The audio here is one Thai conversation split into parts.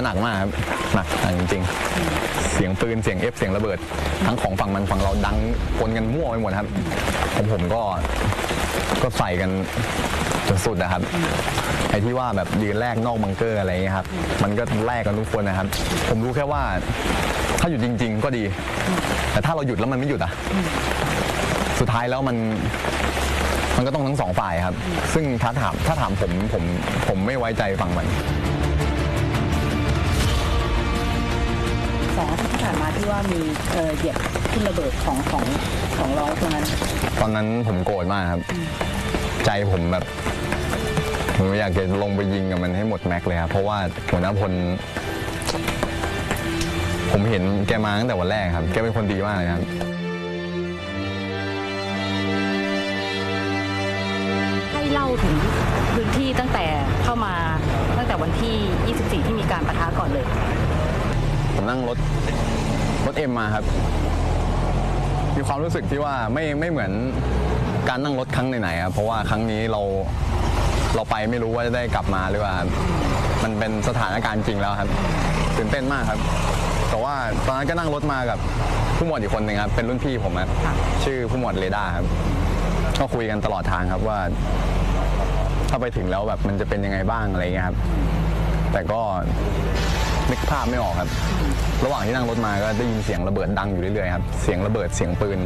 มันหนักมากครับหนักหนักจริงๆ เสียงปืนเสียงเอฟเสียงระเบิด ทั้งของฝั่งมันฝั่งเราดังปนกันมั่วไปหมดครับของผมก็ก็ใส่กันจนสุดนะครับไอ้ที่ว่าแบบยืนแลกนอกบังเกอร์อะไรอย่างเงี้ยครับ มันก็แลกกันทุกคนนะครับ ผมรู้แค่ว่าถ้าหยุดจริง ๆ ก็ดี แต่ถ้าเราหยุดแล้วมันไม่หยุดอะ สุดท้ายแล้วมันมันก็ต้องทั้งสองฝ่ายครับ ซึ่งถ้าถามถ้าถามผมผมผมไม่ไว้ใจฝั่งมัน สองอาทิตย์ที่ผ่านมาที่ว่ามีเอ่อเหยียบขึ้นระเบิดของของของร้อยตรงนั้น ตอนนั้นผมโกรธมากครับ ใจผมแบบ ผมอยากจะลงไปยิงกับมันให้หมดแม็กเลยครับเพราะว่าหัวหน้าพล ผมเห็นแกมาตั้งแต่วันแรกครับ แกเป็นคนดีมากเลยครับ ให้เล่าถึงพื้นที่ตั้งแต่เข้ามาตั้งแต่วันที่ 24 ที่มีการประทะก่อนเลย ผมนั่งรถรถเอ็มมาครับ มีความรู้สึกที่ว่าไม่ไม่เหมือนการนั่งรถครั้งไหนๆครับเพราะว่าครั้งนี้เราเราไปไม่รู้ว่าจะได้กลับมาหรือว่า มันเป็นสถานการณ์จริงแล้วครับตื่นเต้นมากครับ แต่ว่าตอนนั้นก็นั่งรถมากับผู้หมวดอีกคนหนึ่งครับเป็นรุ่นพี่ผมครับค่ะชื่อผู้หมวดเรดาร์ครับก็คุยกันตลอดทางครับว่า ถ้าไปถึงแล้วแบบมันจะเป็นยังไงบ้างอะไรเงี้ยครับ แต่ก็ นึกภาพไม่ออกครับ ระหว่างที่นั่งรถมาก็ได้ยินเสียงระเบิดดังอยู่เรื่อยๆครับ เสียงระเบิดเสียงปืน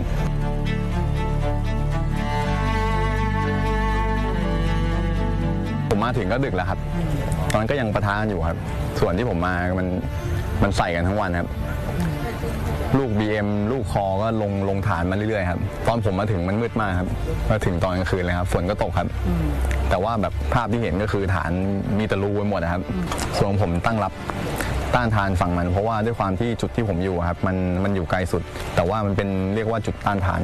ผมมาถึงก็ดึกแล้วครับ ตอนนั้นก็ยังประทานอยู่ครับ ส่วนที่ผมมามัน มันใส่กันทั้งวันครับ ลูก BM ลูกคอก็ลงลงฐานมาเรื่อยๆครับตอนผมมาถึงมันมืดมากครับมาถึงตอนกลางคืนเลยครับฝนก็ตกครับ แต่ว่าแบบภาพที่เห็นก็คือฐานมีแตะลูไปหมดนะครับส่วนของผมตั้งรับต้านทานฝั่งมันเพราะว่าด้วยความที่จุดที่ผมอยู่อะครับมันมันอยู่ไกลสุด แต่ว่ามันเป็นเรียกว่าจุดต้านทาน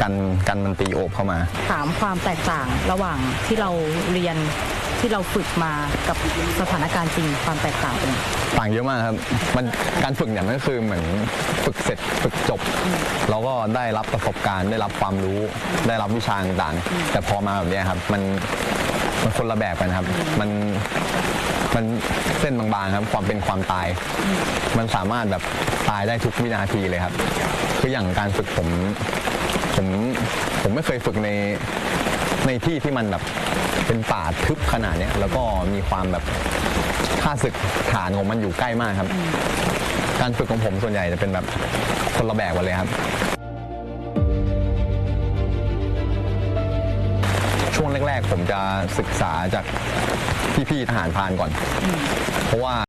กันกันมันตีโอบเข้ามา ถามความแตกต่างระหว่างที่เราเรียน ที่เราฝึกมากับสถานการณ์จริงความแตกต่างเป็นไงต่างเยอะมากครับ มันการฝึกเนี่ยมันก็คือเหมือนฝึกเสร็จฝึกจบ เราก็ได้รับประสบการณ์ ได้รับความรู้ ได้รับวิชาต่างๆ แต่พอมาแบบเนี้ยครับมันมันคนละแบบกันครับ มันมันเส้นบางๆครับ ความเป็นความตาย มันสามารถแบบตายได้ทุกวินาทีเลยครับ คืออย่างการฝึกผมผมผมไม่เคยฝึกในในที่ที่มันแบบ เป็นป่าทึบขนาดเนี้ยแล้วก็มีความแบบค่าศึกฐานของมันอยู่ใกล้มากครับ การฝึกของผมส่วนใหญ่จะเป็นแบบคนละแบบกันเลยครับ ช่วงแรก ๆ ผมจะศึกษาจากพี่ๆทหารพรานก่อน เพราะว่า